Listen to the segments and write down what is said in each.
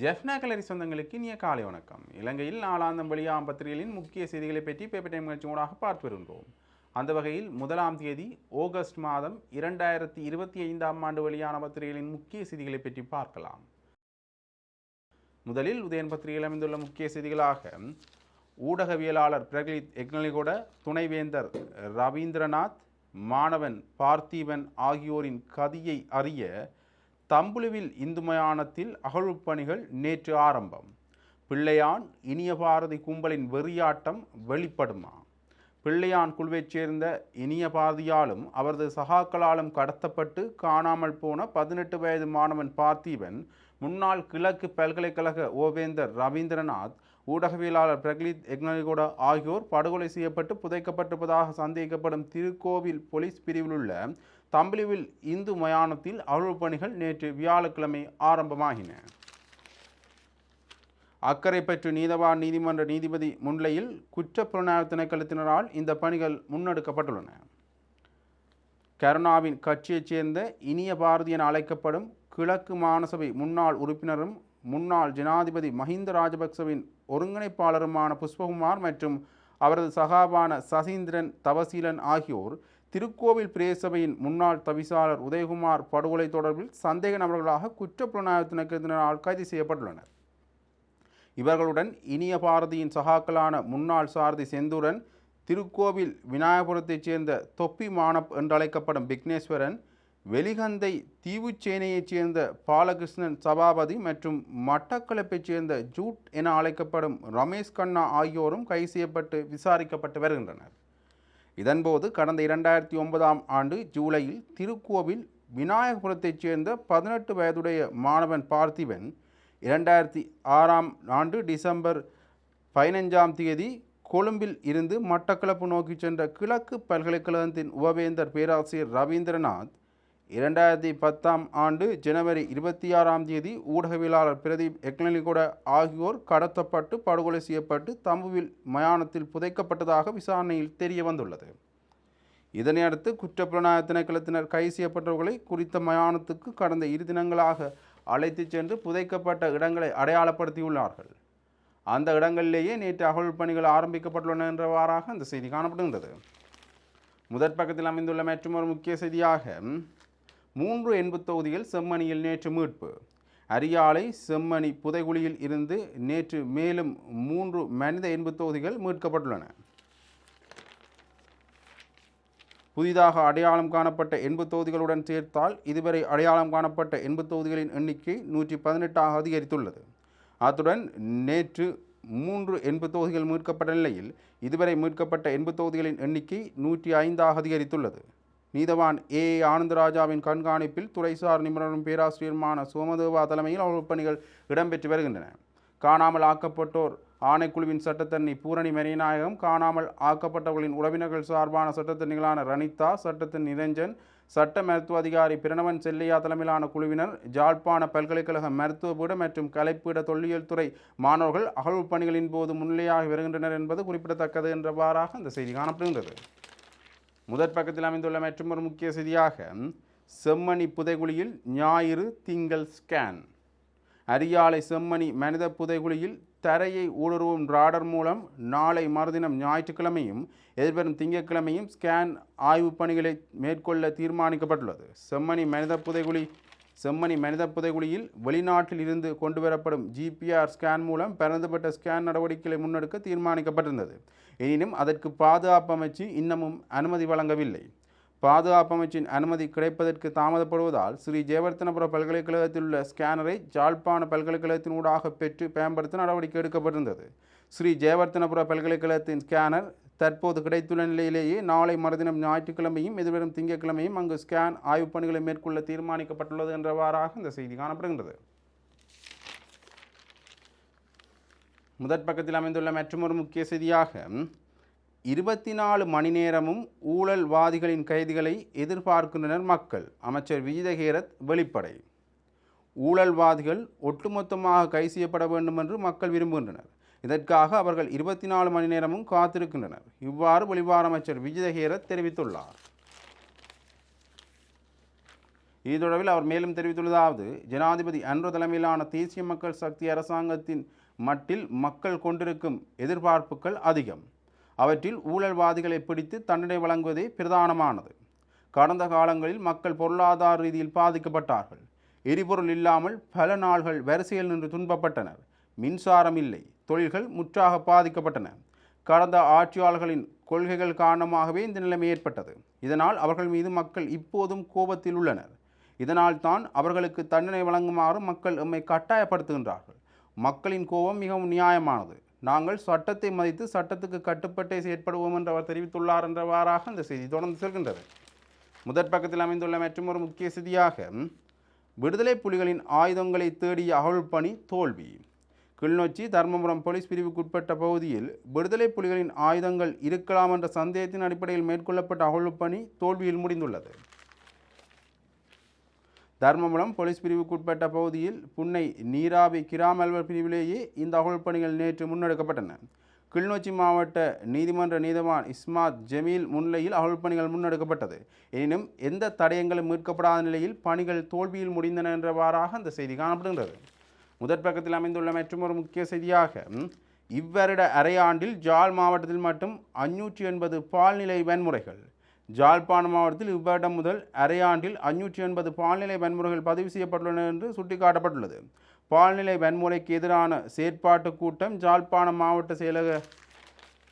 ஜெஃப்னா கலரி சொந்தங்களுக்கு இனிய காலை வணக்கம். இலங்கையில் நாளாந்தம் வெளியாம் பத்திரிகைகளின் முக்கிய செய்திகளை பற்றி பேப்பர் டைம் நிகழ்ச்சியோடாக பார்த்து வருகின்றோம். அந்த வகையில் முதலாம் தேதி ஆகஸ்ட் மாதம் இரண்டாயிரத்தி இருபத்தி ஐந்தாம் ஆண்டு வெளியான பத்திரிகைகளின் முக்கிய செய்திகளை பற்றி பார்க்கலாம். முதலில் உதயன் பத்திரிகையில் அமைந்துள்ள முக்கிய செய்திகளாக ஊடகவியலாளர் பிரகலித் எக்னலிகோட துணைவேந்தர் ரவீந்திரநாத் மாணவன் பார்த்திபன் ஆகியோரின் கதியை அறிய தம்புலுவில் இந்து மயானத்தில் அகழ்வுப் பணிகள் நேற்று ஆரம்பம். பிள்ளையான் இனிய பாரதி கும்பலின் வெறியாட்டம் வெளிப்படுமா? பிள்ளையான் குழுவைச் சேர்ந்த இனிய பாரதியாலும் அவரது சகாக்களாலும் கடத்தப்பட்டு காணாமல் போன பதினெட்டு வயது மாணவன் பார்த்திபன் முன்னாள் கிழக்கு பல்கலைக்கழக ஓவேந்தர் ரவீந்திரநாத் ஊடகவியலாளர் பிரகலித் எக்னலிகோட ஆகியோர் படுகொலை செய்யப்பட்டு புதைக்கப்பட்டிருப்பதாக சந்தேகிக்கப்படும் திருக்கோவில் போலீஸ் பிரிவில் உள்ள தம்பலிவில் இந்து மயானத்தில் அருள் பணிகள் நேற்று வியாழக்கிழமை ஆரம்பமாகின. அக்கரைப்பற்று நீதவான் நீதிமன்ற நீதிபதி முன்னிலையில் குற்றப்புலனாய்வு திணைக்களத்தினரால் இந்த பணிகள் முன்னெடுக்கப்பட்டுள்ளன. கருணாவின் கட்சியைச் சேர்ந்த இனிய பாரதி என அழைக்கப்படும் கிழக்கு மாநசபை முன்னாள் உறுப்பினரும் முன்னாள் ஜனாதிபதி மஹிந்த ராஜபக்சவின் ஒருங்கிணைப்பாளருமான புஷ்பகுமார் மற்றும் அவரது சகாபான சசீந்திரன் தவசீலன் ஆகியோர் திருக்கோவில் பிரேசபையின் முன்னாள் தவிசாளர் உதயகுமார் படுகொலை தொடர்பில் சந்தேக நபர்களாக குற்றப்புலனாய்வு திணைக்களத்தினரால் கைது செய்யப்பட்டுள்ளனர். இவர்களுடன் இனிய பாரதியின் சகாக்களான முன்னாள் சாரதி செந்தூரன் திருக்கோவில் விநாயகபுரத்தைச் சேர்ந்த தொப்பி மானப் என்றழைக்கப்படும் விக்னேஸ்வரன் வெளிகந்தை தீவுச்சேனையைச் சேர்ந்த பாலகிருஷ்ணன் சபாபதி மற்றும் மட்டக்களப்பைச் சேர்ந்த ஜூட் என அழைக்கப்படும் ரமேஷ் கண்ணா ஆகியோரும் கைது செய்யப்பட்டு விசாரிக்கப்பட்டு வருகின்றனர். இதன்போது கடந்த இரண்டாயிரத்தி ஒன்பதாம் ஆண்டு ஜூலையில் திருக்கோவில் விநாயகபுரத்தைச் சேர்ந்த பதினெட்டு வயதுடைய மாணவன் பார்த்திபன் இரண்டாயிரத்தி ஆறாம் ஆண்டு டிசம்பர் பதினைஞ்சாம் தேதி கொழும்பில் இருந்து மட்டக்களப்பு நோக்கி சென்ற கிழக்கு பல்கலைக்கழகத்தின் உபவேந்தர் பேராசிரியர் ரவீந்திரநாத் இரண்டாயிரத்தி பத்தாம் ஆண்டு ஜனவரி இருபத்தி ஆறாம் தேதி ஊடகவியலாளர் பிரதீப் எக்னலிகூட ஆகியோர் கடத்தப்பட்டு படுகொலை செய்யப்பட்டு தம்புவில் மயானத்தில் புதைக்கப்பட்டதாக விசாரணையில் தெரிய வந்துள்ளது இதனையடுத்து அடுத்து திணைக்களத்தினர் கைது செய்யப்பட்டவர்களை குறித்த மயானத்துக்கு கடந்த இரு தினங்களாக அழைத்துச் சென்று புதைக்கப்பட்ட இடங்களை அடையாளப்படுத்தியுள்ளார்கள். அந்த இடங்களிலேயே நேற்று அகழ்வு பணிகள் ஆரம்பிக்கப்பட்டுள்ளன என்றவாறாக அந்த செய்தி காணப்படுகின்றது. முதற் பக்கத்தில் அமைந்துள்ள மற்றொரு முக்கிய செய்தியாக மூன்று எண்பு தொகுதிகள் செம்மணியில் நேற்று மீட்பு. அரியாலை செம்மணி புதைகுழியில் இருந்து நேற்று மேலும் மூன்று மனித எண்பு தொகுதிகள் மீட்கப்பட்டுள்ளன. புதிதாக அடையாளம் காணப்பட்ட எண்பு தொகுதிகளுடன் சேர்த்தால் இதுவரை அடையாளம் காணப்பட்ட எண்பு தொகுதிகளின் எண்ணிக்கை நூற்றி பதினெட்டாக அதிகரித்துள்ளது. அத்துடன் நேற்று மூன்று எண்பது தொகுதிகள் மீட்கப்பட்ட நிலையில் இதுவரை மீட்கப்பட்ட எண்பு தொகுதிகளின் எண்ணிக்கை நூற்றி ஐந்தாக அதிகரித்துள்ளது. நீதவான் ஏ. ஆனந்தராஜாவின் கண்காணிப்பில் துறைசார் நிபுணரும் பேராசிரியருமான சோமதேவா தலைமையில் அவர்கள் பணிகள் இடம்பெற்று வருகின்றன. காணாமல் ஆக்கப்பட்டோர் ஆணைக்குழுவின் சட்டத்தண்ணி பூரணி மரியநாயகம் காணாமல் ஆக்கப்பட்டவர்களின் உறவினர்கள் சார்பான சட்டத்தண்ணிகளான ரணிதா சட்டத்தின் நிரஞ்சன் சட்ட மருத்துவ அதிகாரி பிரணவன் செல்லையா தலைமையிலான குழுவினர் ஜாழ்ப்பாண பல்கலைக்கழக மருத்துவபீட மற்றும் கலைப்பீட தொல்லியல் துறை மாணவர்கள் அகழ்வு பணிகளின் போது முன்னிலையாகி வருகின்றனர் என்பது குறிப்பிடத்தக்கது என்றவாறாக அந்த செய்தி காணப்படுகின்றது. முதற் பக்கத்தில் அமைந்துள்ள மற்றொரு முக்கிய செய்தியாக செம்மணி புதைகுழியில் ஞாயிறு திங்கள் ஸ்கேன் அரியாலை செம்மணி மனித புதைகுழியில் தரையை ஊடுருவும் ராடர் மூலம் நாளை மறுதினம் ஞாயிற்றுக்கிழமையும் எதிர்வரும் திங்கட்கிழமையும் ஸ்கேன் ஆய்வுப் பணிகளை மேற்கொள்ள தீர்மானிக்கப்பட்டுள்ளது. செம்மணி மனித புதைகுழி செம்மணி மனித புதைகுழியில் வெளிநாட்டில் இருந்து கொண்டு வரப்படும் ஜிபிஆர் ஸ்கேன் மூலம் பரந்துபட்ட ஸ்கேன் நடவடிக்கைகளை முன்னெடுக்க தீர்மானிக்கப்பட்டிருந்தது. எனினும் அதற்கு பாதுகாப்பு அமைச்சு இன்னமும் அனுமதி வழங்கவில்லை. பாதுகாப்பு அமைச்சின் அனுமதி கிடைப்பதற்கு தாமதப்படுவதால் ஸ்ரீ ஜெயவர்த்தனபுர பல்கலைக்கழகத்தில் உள்ள ஸ்கேனரை ஜாழ்ப்பாண பல்கலைக்கழகத்தின் ஊடாக பெற்று பயன்படுத்த நடவடிக்கை எடுக்கப்பட்டிருந்தது. ஸ்ரீ ஜெயவர்த்தனபுர பல்கலைக்கழகத்தின் ஸ்கேனர் தற்போது கிடைத்துள்ள நிலையிலேயே நாளை மறுதினம் ஞாயிற்றுக்கிழமையும் எதிர்வரும் திங்கட்கிழமையும் அங்கு ஸ்கேன் ஆய்வுப் பணிகளை மேற்கொள்ள தீர்மானிக்கப்பட்டுள்ளது என்றவாறாக இந்த செய்தி காணப்படுகின்றது. முதற் பக்கத்தில் அமைந்துள்ள மற்றொரு முக்கிய செய்தியாக இருபத்தி நாலு மணி நேரமும் ஊழல்வாதிகளின் கைதிகளை எதிர்பார்க்கின்றனர் மக்கள். அமைச்சர் விஜிதகேரத் வெளிப்படை. ஊழல்வாதிகள் ஒட்டுமொத்தமாக கை செய்யப்பட வேண்டும் என்று மக்கள் விரும்புகின்றனர். இதற்காக அவர்கள் இருபத்தி நாலு மணி நேரமும் காத்திருக்கின்றனர். இவ்வாறு வெளிவார அமைச்சர் விஜயகேரத் தெரிவித்துள்ளார். இது தொடர்பில் அவர் மேலும் தெரிவித்துள்ளதாவது ஜனாதிபதி அன்று தலைமையிலான தேசிய மக்கள் சக்தி அரசாங்கத்தின் மட்டில் மக்கள் கொண்டிருக்கும் எதிர்பார்ப்புகள் அதிகம். அவற்றில் ஊழல்வாதிகளை பிடித்து தண்டனை வழங்குவதே பிரதானமானது. கடந்த காலங்களில் மக்கள் பொருளாதார ரீதியில் பாதிக்கப்பட்டார்கள். எரிபொருள் இல்லாமல் பல நாள்கள் வரிசையில் நின்று துன்பப்பட்டனர். மின்சாரம் இல்லை. தொழில்கள் முற்றாக பாதிக்கப்பட்டன. கடந்த ஆட்சியாளர்களின் கொள்கைகள் காரணமாகவே இந்த நிலைமை ஏற்பட்டது. இதனால் அவர்கள் மீது மக்கள் இப்போதும் கோபத்தில் உள்ளனர். இதனால் தான் அவர்களுக்கு தண்டனை வழங்குமாறு மக்கள் எம்மை கட்டாயப்படுத்துகின்றார்கள். மக்களின் கோபம் மிகவும் நியாயமானது. நாங்கள் சட்டத்தை மதித்து சட்டத்துக்கு கட்டுப்பட்டே செயற்படுவோம் என்று அவர் தெரிவித்துள்ளார் என்றவாறாக இந்த செய்தி தொடர்ந்து செல்கின்றது. முதற் பக்கத்தில் அமைந்துள்ள மற்றொரு முக்கிய செய்தியாக விடுதலை புலிகளின் ஆயுதங்களை தேடிய அகழ் பணி தோல்வி. கிளிநொச்சி தர்மபுரம் போலீஸ் பிரிவுக்குட்பட்ட பகுதியில் விடுதலை புலிகளின் ஆயுதங்கள் இருக்கலாம் என்ற சந்தேகத்தின் அடிப்படையில் மேற்கொள்ளப்பட்ட அகழ்வு பணி தோல்வியில் முடிந்துள்ளது. தர்மபுரம் போலீஸ் பிரிவுக்குட்பட்ட பகுதியில் புன்னை நீராவி கிராமல்வர் பிரிவிலேயே இந்த அகழ்வு பணிகள் நேற்று முன்னெடுக்கப்பட்டன. கிளிநொச்சி மாவட்ட நீதிமன்ற நீதவான் இஸ்மாத் ஜமீல் முன்னிலையில் அகழ்வு பணிகள் முன்னெடுக்கப்பட்டது. எனினும் எந்த தடயங்களும் மீட்கப்படாத நிலையில் பணிகள் தோல்வியில் முடிந்தன என்றவாறாக அந்த செய்தி காணப்படுகின்றது. முதற் பக்கத்தில் அமைந்துள்ள மற்றொரு முக்கிய செய்தியாக இவ்வருட அரையாண்டில் ஜாழ் மாவட்டத்தில் மட்டும் அஞ்சூற்றி எண்பது பால்நிலை வன்முறைகள். ஜாழ்ப்பாண மாவட்டத்தில் இவ்வருடம் முதல் அரையாண்டில் அஞ்சூற்றி எண்பது பால்நிலை வன்முறைகள் பதிவு செய்யப்பட்டுள்ளன என்று சுட்டிக்காட்டப்பட்டுள்ளது. பால்நிலை வன்முறைக்கு எதிரான செயற்பாட்டு கூட்டம் ஜாழ்ப்பாணம் மாவட்ட செயலக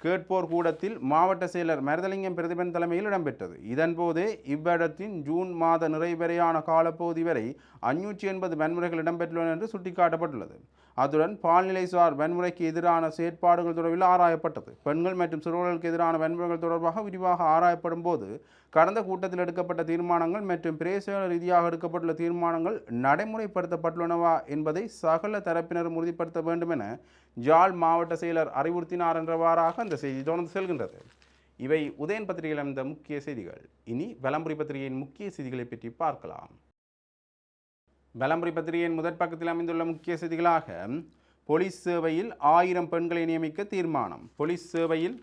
கேட்போர் கூடத்தில் மாவட்ட செயலர் மருதலிங்கம் பிரதிபன் தலைமையில் இடம்பெற்றது. இதன்போதே இவ்விடத்தின் ஜூன் மாத நிறைவரையான காலப்பகுதி வரை அஞ்சூற்றி எண்பது வன்முறைகள் இடம்பெற்றுள்ளன என்று சுட்டிக்காட்டப்பட்டுள்ளது. அத்துடன் பால்நிலைசார் வன்முறைக்கு எதிரான செயற்பாடுகள் தொடர்பில் ஆராயப்பட்டது. பெண்கள் மற்றும் சிறுவர்களுக்கு எதிரான வன்முறைகள் தொடர்பாக விரிவாக ஆராயப்படும் போது கடந்த கூட்டத்தில் எடுக்கப்பட்ட தீர்மானங்கள் மற்றும் பிரேச ரீதியாக எடுக்கப்பட்டுள்ள தீர்மானங்கள் நடைமுறைப்படுத்தப்பட்டுள்ளனவா என்பதை சகல தரப்பினரும் உறுதிப்படுத்த வேண்டும் என ஜாழ் மாவட்ட செயலர் அறிவுறுத்தினார் என்றவாறாக அந்த செய்தி தொடர்ந்து செல்கின்றது. இவை உதயன் பத்திரிகையில் அமைந்த முக்கிய செய்திகள். இனி வலம்புரி பத்திரிகையின் முக்கிய செய்திகளை பற்றி பார்க்கலாம். வலம்புரி பத்திரிகையின் முதற் பக்கத்தில் அமைந்துள்ள முக்கிய செய்திகளாக போலீஸ் சேவையில் ஆயிரம் பெண்களை நியமிக்க தீர்மானம். போலீஸ் சேவையில்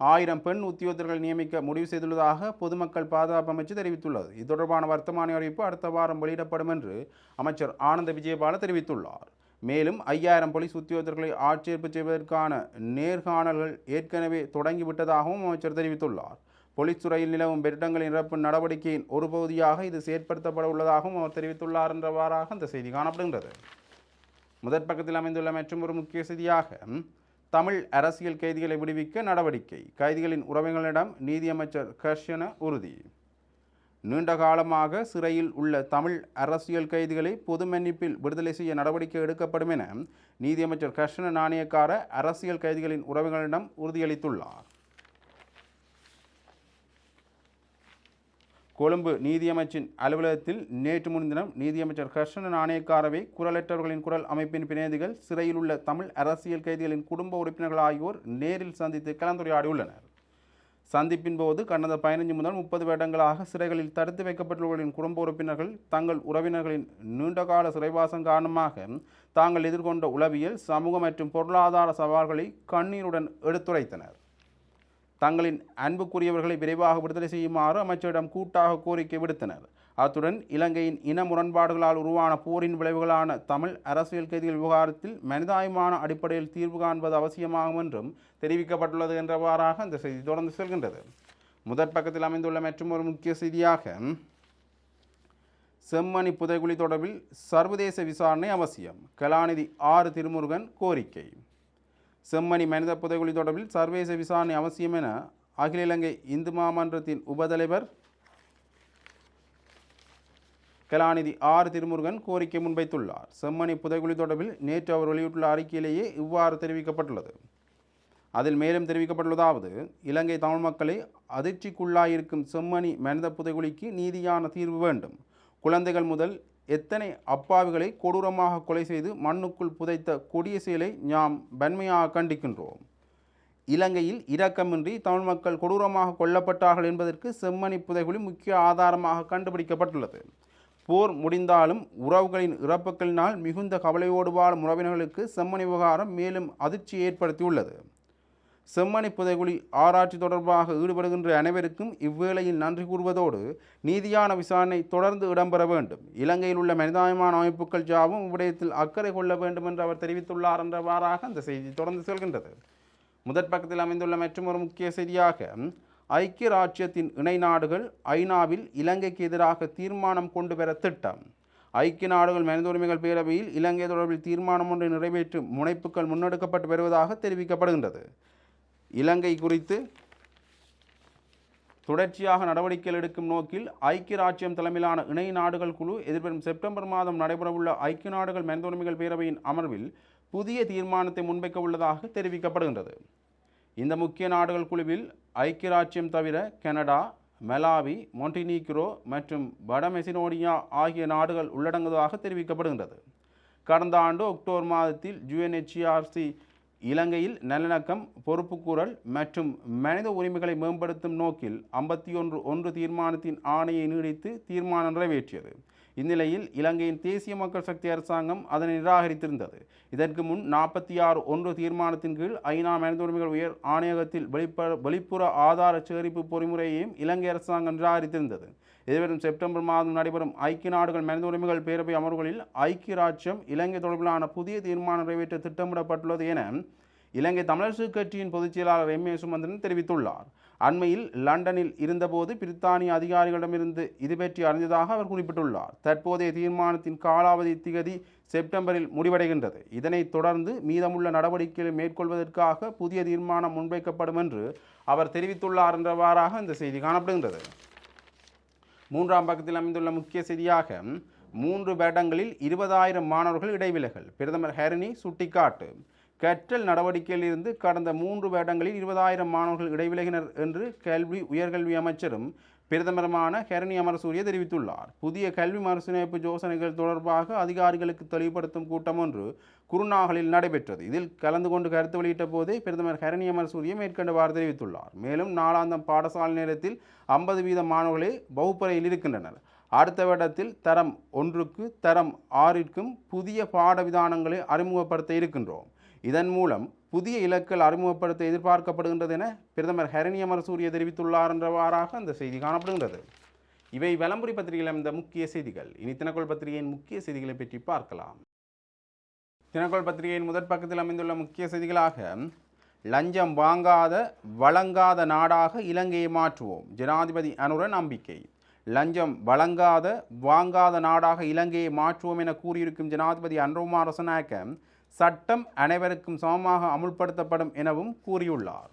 ஆயிரம் பெண் உத்தியோகத்தர்கள் நியமிக்க முடிவு செய்துள்ளதாக பொதுமக்கள் பாதுகாப்பு அமைச்சு தெரிவித்துள்ளது. இது தொடர்பான வர்த்தமான அறிவிப்பு அடுத்த வாரம் வெளியிடப்படும் என்று அமைச்சர் ஆனந்த விஜயபால தெரிவித்துள்ளார். மேலும் ஐயாயிரம் போலீஸ் உத்தியோகத்தர்களை ஆட்சேர்ப்பு செய்வதற்கான நேர்காணல்கள் ஏற்கனவே தொடங்கிவிட்டதாகவும் அமைச்சர் தெரிவித்துள்ளார். போலீஸ் துறையில் நிலவும் வெற்றிடங்களின் நிரப்பு நடவடிக்கையின் ஒரு பகுதியாக இது செயற்படுத்தப்பட உள்ளதாகவும் அவர் தெரிவித்துள்ளார் என்றவாறாக அந்த செய்தி காணப்படுகின்றது. முதற் பக்கத்தில் அமைந்துள்ள மற்றும் ஒரு முக்கிய செய்தியாக தமிழ் அரசியல் கைதிகளை விடுவிக்க நடவடிக்கை. கைதிகளின் உறவினர்களிடம் நீதியமைச்சர் கர்ஷன உறுதி. நீண்ட காலமாக சிறையில் உள்ள தமிழ் அரசியல் கைதிகளை பொது மன்னிப்பில் விடுதலை செய்ய நடவடிக்கை எடுக்கப்படும் என நீதியமைச்சர் கிருஷ்ண நாணயக்கார அரசியல் கைதிகளின் உறவுகளிடம் உறுதியளித்துள்ளார். கொழும்பு நீதியமைச்சின் அலுவலகத்தில் நேற்று முன்தினம் நீதியமைச்சர் கிருஷ்ண நாணயக்காரவை குரலற்றவர்களின் குரல் அமைப்பின் பிரதிநிதிகள் சிறையில் உள்ள தமிழ் அரசியல் கைதிகளின் குடும்ப உறுப்பினர்கள் ஆகியோர் நேரில் சந்தித்து கலந்துரையாடியுள்ளனர். சந்திப்பின் போது கடந்த பதினைஞ்சு முதல் முப்பது வருடங்களாக சிறைகளில் தடுத்து வைக்கப்பட்டுள்ளவர்களின் குடும்ப உறுப்பினர்கள் தங்கள் உறவினர்களின் நீண்டகால சிறைவாசம் காரணமாக தாங்கள் எதிர்கொண்ட உளவியல் சமூக மற்றும் பொருளாதார சவால்களை கண்ணீருடன் எடுத்துரைத்தனர். தங்களின் அன்புக்குரியவர்களை விரைவாக விடுதலை செய்யுமாறு அமைச்சரிடம் கூட்டாக கோரிக்கை விடுத்தனர். அத்துடன் இலங்கையின் இன முரண்பாடுகளால் உருவான போரின் விளைவுகளான தமிழ் அரசியல் கைதிகள் விவகாரத்தில் மனிதாயமான அடிப்படையில் தீர்வு காண்பது அவசியமாகும் என்றும் தெரிவிக்கப்பட்டுள்ளது என்றவாறாக அந்த செய்தி தொடர்ந்து செல்கின்றது. முதற் பக்கத்தில் அமைந்துள்ள மற்றும் ஒரு முக்கிய செய்தியாக செம்மணி புதைகுழி தொடர்பில் சர்வதேச விசாரணை அவசியம் கலாநிதி ஆறு திருமுருகன் கோரிக்கை. செம்மணி மனித புதைகுழி தொடர்பில் சர்வதேச விசாரணை அவசியம் என அகில இலங்கை இந்து மாமன்றத்தின் உபதலைவர் கலாநிதி ஆர். திருமுருகன் கோரிக்கை முன்வைத்துள்ளார். செம்மணி புதைகுழி தொடர்பில் நேற்று அவர் வெளியிட்டுள்ள அறிக்கையிலேயே இவ்வாறு தெரிவிக்கப்பட்டுள்ளது. அதில் மேலும் தெரிவிக்கப்பட்டுள்ளதாவது இலங்கை தமிழ் மக்களை அதிர்ச்சிக்குள்ளாயிருக்கும் செம்மணி மனித புதைகுழிக்கு நீதியான தீர்வு வேண்டும். குழந்தைகள் முதல் எத்தனை அப்பாவிகளை கொடூரமாக கொலை செய்து மண்ணுக்குள் புதைத்த கொடிய செயலை நாம் வன்மையாக கண்டிக்கின்றோம். இலங்கையில் இரக்கமின்றி தமிழ் மக்கள் கொடூரமாக கொல்லப்பட்டார்கள் என்பதற்கு செம்மணி புதைகுழி முக்கிய ஆதாரமாக கண்டுபிடிக்கப்பட்டுள்ளது. போர் முடிந்தாலும் உறவுகளின் இறப்புகளினால் மிகுந்த கவலையோடு வாழும் உறவினர்களுக்கு செம்மணி விவகாரம் மேலும் அதிர்ச்சி ஏற்படுத்தியுள்ளது. செம்மணி புதைகுழி ஆராய்ச்சி தொடர்பாக ஈடுபடுகின்ற அனைவருக்கும் இவ்வேளையில் நன்றி கூறுவதோடு நீதியான விசாரணை தொடர்ந்து இடம்பெற வேண்டும். இலங்கையில் உள்ள மனிதாயமான அமைப்புகள் யாவும் இவ்விடயத்தில் அக்கறை கொள்ள வேண்டும் என்று அவர் தெரிவித்துள்ளார் என்றவாறாக அந்த செய்தி தொடர்ந்து செல்கின்றது. முதற் பக்கத்தில் அமைந்துள்ள மற்றொரு முக்கிய செய்தியாக ஐக்கிய ராஜ்யத்தின் இணை நாடுகள் ஐநாவில் இலங்கைக்கு எதிராக தீர்மானம் கொண்டு வர திட்டம். ஐக்கிய நாடுகள் மனித உரிமைகள் பேரவையில் இலங்கை தொடர்பில் தீர்மானம் ஒன்றை நிறைவேற்றும் முனைப்புகள் முன்னெடுக்கப்பட்டு வருவதாக தெரிவிக்கப்படுகின்றது. இலங்கை குறித்து தொடர்ச்சியாக நடவடிக்கைகள் எடுக்கும் நோக்கில் ஐக்கிய ராஜ்யம் தலைமையிலான இணை நாடுகள் குழு எதிர்வரும் செப்டம்பர் மாதம் நடைபெறவுள்ள ஐக்கிய நாடுகள் மனித உரிமைகள் பேரவையின் அமர்வில் புதிய தீர்மானத்தை முன்வைக்க உள்ளதாக தெரிவிக்கப்படுகின்றது. இந்த முக்கிய நாடுகள் குழுவில் ஐக்கிய ராஜ்யம் தவிர கனடா மெலாவி மொண்டினீக்ரோ மற்றும் வடமெசினோடியா ஆகிய நாடுகள் உள்ளடங்குவதாக தெரிவிக்கப்படுகின்றது. கடந்த ஆண்டு அக்டோபர் மாதத்தில் யுஎன்ஹெச்ஆர்சி இலங்கையில் நல்லிணக்கம் பொறுப்புக்கூறல் மற்றும் மனித உரிமைகளை மேம்படுத்தும் நோக்கில் ஐம்பத்தி ஒன்று ஒன்று தீர்மானத்தின் ஆணையை நீடித்து தீர்மானம் நிறைவேற்றியது. இந்நிலையில் இலங்கையின் தேசிய மக்கள் சக்தி அரசாங்கம் அதனை நிராகரித்திருந்தது. இதற்கு முன் நாற்பத்தி ஆறு ஒன்று தீர்மானத்தின் கீழ் ஐநா மனித உரிமைகள் உயர் ஆணையகத்தில் வெளிப்ப வெளிப்புற ஆதார சேகரிப்பு பொறிமுறையையும் இலங்கை அரசாங்கம் நிராகரித்திருந்தது. எதிர்வரும் செப்டம்பர் மாதம் நடைபெறும் ஐக்கிய நாடுகள் மனித உரிமைகள் பேரவை அமர்வுகளில் ஐக்கிய ராஜ்யம் இலங்கை தொடர்பிலான புதிய தீர்மானம் நிறைவேற்ற திட்டமிடப்பட்டுள்ளது என இலங்கை தமிழரசு கட்சியின் பொதுச் செயலாளர் எம் ஏ சுமந்திரன் தெரிவித்துள்ளார். அண்மையில் லண்டனில் இருந்தபோது பிரித்தானிய அதிகாரிகளிடமிருந்து இது பற்றி அறிந்ததாக அவர் குறிப்பிட்டுள்ளார். தற்போதைய தீர்மானத்தின் காலாவதி திகதி செப்டம்பரில் முடிவடைகின்றது. இதனைத் தொடர்ந்து மீதமுள்ள நடவடிக்கைகளை மேற்கொள்வதற்காக புதிய தீர்மானம் முன்வைக்கப்படும் என்று அவர் தெரிவித்துள்ளார் என்றவாறாக இந்த செய்தி காணப்படுகின்றது. மூன்றாம் பக்கத்தில் அமைந்துள்ள முக்கிய செய்தியாக மூன்று வேடங்களில் இருபதாயிரம் மாணவர்கள் இடைவிலகல் பிரதமர் ஹரினி சுட்டிக்காட்டு. கற்றல் நடவடிக்கையில் இருந்து கடந்த மூன்று வருடங்களில் இருபதாயிரம் மாணவர்கள் இடைவிலகினர் என்று கல்வி உயர்கல்வி அமைச்சரும் பிரதமருமான ஹரணி அமரசூரிய தெரிவித்துள்ளார். புதிய கல்வி மறுசீரமைப்பு யோசனைகள் தொடர்பாக அதிகாரிகளுக்கு தெளிவுபடுத்தும் கூட்டம் ஒன்று குருநாகலில் நடைபெற்றது. இதில் கலந்து கொண்டு கருத்து வெளியிட்ட போதே பிரதமர் ஹரணி அமரசூரிய மேற்கண்டவாறு தெரிவித்துள்ளார். மேலும் நாளாந்தம் பாடசாலை நேரத்தில் ஐம்பது வீத மாணவர்களே வகுப்பறையில் இருக்கின்றனர். அடுத்த வருடத்தில் தரம் ஒன்றுக்கு தரம் ஆறிற்கும் புதிய பாட விதானங்களை அறிமுகப்படுத்த இருக்கின்றோம். இதன் மூலம் புதிய இலக்குகள் அறிமுகப்படுத்த எதிர்பார்க்கப்படுகின்றது என பிரதமர் ஹரணி அமரசூரிய தெரிவித்துள்ளார் என்றவாறாக அந்த செய்தி காணப்படுகின்றது. இவை வலம்புரி பத்திரிகையில் அமைந்த முக்கிய செய்திகள். இனி தினக்கோள் பத்திரிகையின் முக்கிய செய்திகளை பற்றி பார்க்கலாம். தினக்கோள் பத்திரிகையின் முதற் பக்கத்தில் அமைந்துள்ள முக்கிய செய்திகளாக லஞ்சம் வாங்காத வழங்காத நாடாக இலங்கையை மாற்றுவோம். ஜனாதிபதி அனுர நம்பிக்கை. லஞ்சம் வழங்காத வாங்காத நாடாக இலங்கையை மாற்றுவோம் என கூறியிருக்கும் ஜனாதிபதி அன்ரோகுமார் ரசநாயக்க சட்டம் அனைவருக்கும் சமமாக அமுல்படுத்தப்படும் எனவும் கூறியுள்ளார்.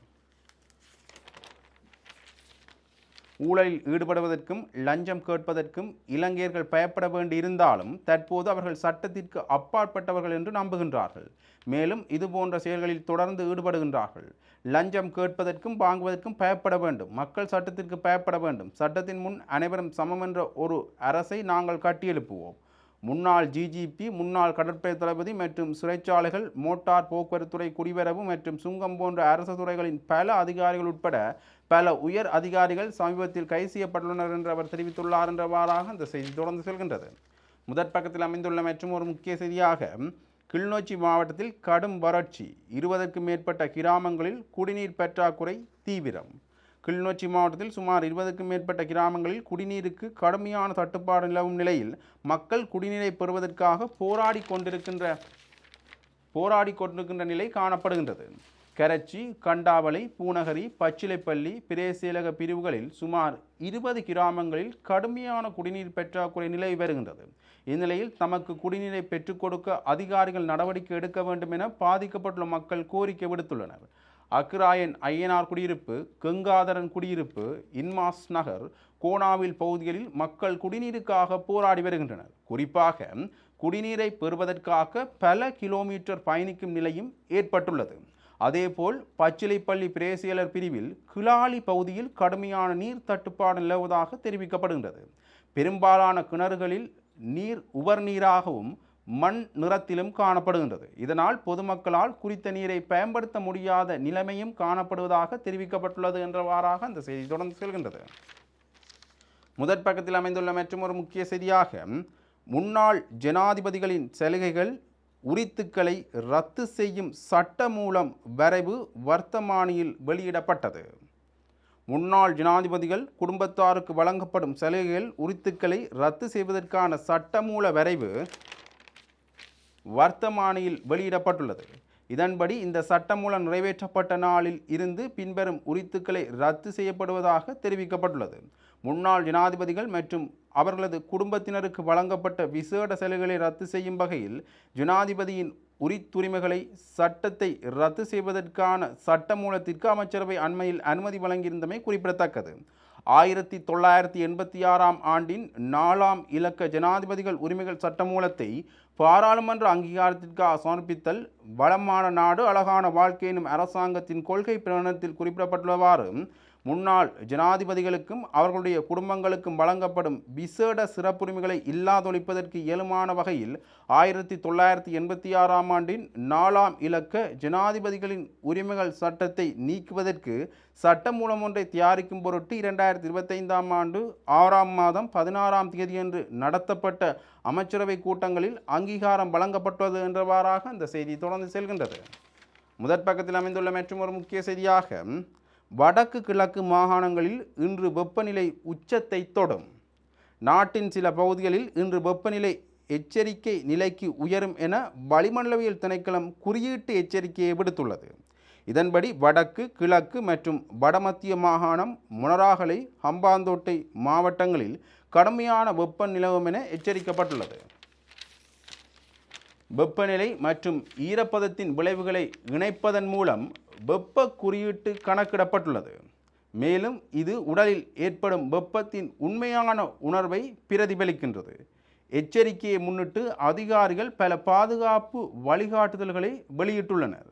ஊழலில் ஈடுபடுவதற்கும் லஞ்சம் கேட்பதற்கும் இலங்கையர்கள் பயப்பட வேண்டியிருந்தாலும் தற்போது அவர்கள் சட்டத்திற்கு அப்பாற்பட்டவர்கள் என்று நம்புகின்றார்கள். மேலும் இதுபோன்ற செயல்களில் தொடர்ந்து ஈடுபடுகின்றார்கள். லஞ்சம் கேட்பதற்கும் வாங்குவதற்கும் பயப்பட வேண்டும். மக்கள் சட்டத்திற்கு பயப்பட வேண்டும். சட்டத்தின் முன் அனைவரும் சமம் என்ற ஒரு அரசை நாங்கள் கட்டியெழுப்புவோம். முன்னாள் ஜிஜிபி முன்னாள் கடற்படை தளபதி மற்றும் சிறைச்சாலைகள் மோட்டார் போக்குவரத்துறை குடிவரவு மற்றும் சுங்கம் போன்ற அரசு துறைகளின் பல அதிகாரிகள் உட்பட பல உயர் அதிகாரிகள் சமீபத்தில் கைது செய்யப்பட்டுள்ளனர் என்று அவர் தெரிவித்துள்ளார் என்றவாறாக அந்த செய்தி தொடர்ந்து செல்கின்றது. முதற் பக்கத்தில் அமைந்துள்ள மற்றும் ஒரு முக்கிய செய்தியாக கிளிநொச்சி மாவட்டத்தில் கடும் வறட்சி இருபதற்கும் மேற்பட்ட கிராமங்களில் குடிநீர் பற்றாக்குறை தீவிரம். கிளிநொச்சி மாவட்டத்தில் சுமார் இருபதுக்கும் மேற்பட்ட கிராமங்களில் குடிநீருக்கு கடுமையான தட்டுப்பாடு நிலவும் நிலையில் மக்கள் குடிநீரை பெறுவதற்காக போராடி கொண்டிருக்கின்ற போராடி கொண்டிருக்கின்ற நிலை காணப்படுகின்றது. கரச்சி கண்டாவளை பூநகரி பச்சிலைப்பள்ளி பிரேசீலக பிரிவுகளில் சுமார் இருபது கிராமங்களில் கடுமையான குடிநீர் பற்றாக்குறை நிலவி வருகின்றது. இந்நிலையில் தமக்கு குடிநீரை பெற்றுக் கொடுக்க அதிகாரிகள் நடவடிக்கை எடுக்க வேண்டும் என பாதிக்கப்பட்டுள்ள மக்கள் கோரிக்கை விடுத்துள்ளனர். அக்ராயன் ஐயனார் குடியிருப்பு கங்காதரன் குடியிருப்பு இன்மாஸ் நகர் கோணாவில் பகுதிகளில் மக்கள் குடிநீருக்காக போராடி வருகின்றனர். குறிப்பாக குடிநீரை பெறுவதற்காக பல கிலோமீட்டர் பயணிக்கும் நிலையும் ஏற்பட்டுள்ளது. அதேபோல் பச்சிலைப்பள்ளி பிரேசியலர் பிரிவில் கிளாலி பகுதியில் கடுமையான நீர் தட்டுப்பாடு நிலவுவதாக தெரிவிக்கப்படுகின்றது. பெரும்பாலான கிணறுகளில் நீர் உவர் நீராகவும் மண் நிறத்திலும் காணப்படுகின்றது. இதனால் பொதுமக்களால் குறித்த நீரை பயன்படுத்த முடியாத நிலைமையும் காணப்படுவதாக தெரிவிக்கப்பட்டுள்ளது என்றவாறாக அந்த செய்தி தொடர்ந்து செல்கின்றது. முதற் பக்கத்தில் அமைந்துள்ள மற்றும் ஒரு முக்கிய செய்தியாக முன்னாள் ஜனாதிபதிகளின் சலுகைகள் உரித்துக்களை ரத்து செய்யும் சட்ட மூலம் வரைவு வர்த்தமானியில் வெளியிடப்பட்டது. முன்னாள் ஜனாதிபதிகள் குடும்பத்தாருக்கு வழங்கப்படும் சலுகைகள் உரித்துக்களை ரத்து செய்வதற்கான சட்டமூல வரைவு வர்த்தமானியில் வெளியிடப்பட்டுள்ளது. இதன்படி இந்த சட்டமூலம் நிறைவேற்றப்பட்ட நாளில் இருந்து பின்வரும் உரித்துக்களை ரத்து செய்யப்படுவதாக தெரிவிக்கப்பட்டுள்ளது. முன்னாள் ஜனாதிபதிகள் மற்றும் அவர்களது குடும்பத்தினருக்கு வழங்கப்பட்ட விசேட செலவுகளை ரத்து செய்யும் வகையில் ஜனாதிபதியின் உரித்துரிமைகளை சட்டத்தை ரத்து செய்வதற்கான சட்டமூலத்திற்கு அமைச்சரவை அண்மையில் அனுமதி வழங்கியிருந்தமை குறிப்பிடத்தக்கது. ஆயிரத்தி தொள்ளாயிரத்தி எண்பத்தி ஆறாம் ஆண்டின் நாலாம் இலக்க ஜனாதிபதிகள் உரிமைகள் சட்டமூலத்தை பாராளுமன்ற அங்கீகாரத்திற்காக சமர்ப்பித்தல் வளமான நாடு அழகான வாழ்க்கை எனும் அரசாங்கத்தின் கொள்கை பிரகடனத்தில் குறிப்பிடப்பட்டுள்ளவாறு முன்னாள் ஜனாதிபதிகளுக்கும் அவர்களுடைய குடும்பங்களுக்கும் வழங்கப்படும் விசேட சிறப்புரிமைகளை இல்லாதொழிப்பதற்கு இயலுமான வகையில் ஆயிரத்தி தொள்ளாயிரத்தி எண்பத்தி ஆறாம் ஆண்டின் நாலாம் இலக்க ஜனாதிபதிகளின் உரிமைகள் சட்டத்தை நீக்குவதற்கு சட்டமூலம் ஒன்றை தயாரிக்கும் பொருட்டு இரண்டாயிரத்தி இருபத்தைந்தாம் ஆண்டு ஆறாம் மாதம் பதினாறாம் தேதியன்று நடத்தப்பட்ட அமைச்சரவை கூட்டங்களில் அங்கீகாரம் வழங்கப்பட்டது என்றவாறாக அந்த செய்தி தொடர்ந்து செல்கின்றது. முதற் பக்கத்தில் அமைந்துள்ள மற்றும் ஒரு முக்கிய செய்தியாக வடக்கு கிழக்கு மாகாணங்களில் இன்று வெப்பநிலை உச்சத்தை தொடும். நாட்டின் சில பகுதிகளில் இன்று வெப்பநிலை எச்சரிக்கை நிலைக்கு உயரும் என வளிமண்டலவியல் திணைக்களம் குறியீட்டு எச்சரிக்கையை விடுத்துள்ளது. இதன்படி வடக்கு கிழக்கு மற்றும் வடமத்திய மாகாணம் முனராகலை ஹம்பாந்தோட்டை மாவட்டங்களில் கடுமையான வெப்ப நிலவும் என எச்சரிக்கப்பட்டுள்ளது. வெப்பநிலை மற்றும் ஈரப்பதத்தின் விளைவுகளை இணைப்பதன் மூலம் வெப்ப குறியீட்டு கணக்கிடப்பட்டுள்ளது. மேலும் இது உடலில் ஏற்படும் வெப்பத்தின் உண்மையான உணர்வை பிரதிபலிக்கின்றது. எச்சரிக்கையை முன்னிட்டு அதிகாரிகள் பல பாதுகாப்பு வழிகாட்டுதல்களை வெளியிட்டுள்ளனர்.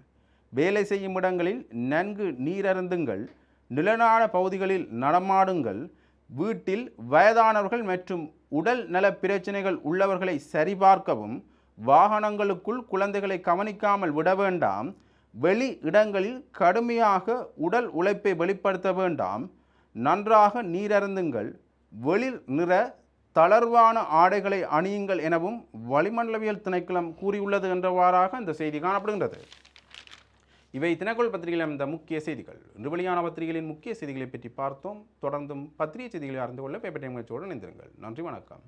வேலை செய்யும் இடங்களில் நன்கு நீரருந்துங்கள் நிலநாட பகுதிகளில் நடமாடுங்கள் வீட்டில் வயதானவர்கள் மற்றும் உடல் நல பிரச்சனைகள் உள்ளவர்களை சரிபார்க்கவும் வாகனங்களுக்குள் குழந்தைகளை கவனிக்காமல் விட வேண்டாம் வெளி இடங்களில் கடுமையாக உடல் உழைப்பை வெளிப்படுத்த வேண்டாம். நன்றாக நீரருந்துங்கள். வெளிர் நிற தளர்வான ஆடைகளை அணியுங்கள் எனவும் வளிமண்டலவியல் திணைக்களம் கூறியுள்ளது என்றவாறாக இந்த செய்தி காணப்படுகின்றது. இவை தினக்குள் பத்திரிகையில் அமைந்த முக்கிய செய்திகள். இன்று வெளியான பத்திரிகைகளின் முக்கிய செய்திகளை பற்றி பார்த்தோம். தொடர்ந்தும் பத்திரிகை செய்திகளை அறிந்து கொள்ள பேப்பர் டைம் இணைந்திருங்கள். நன்றி வணக்கம்.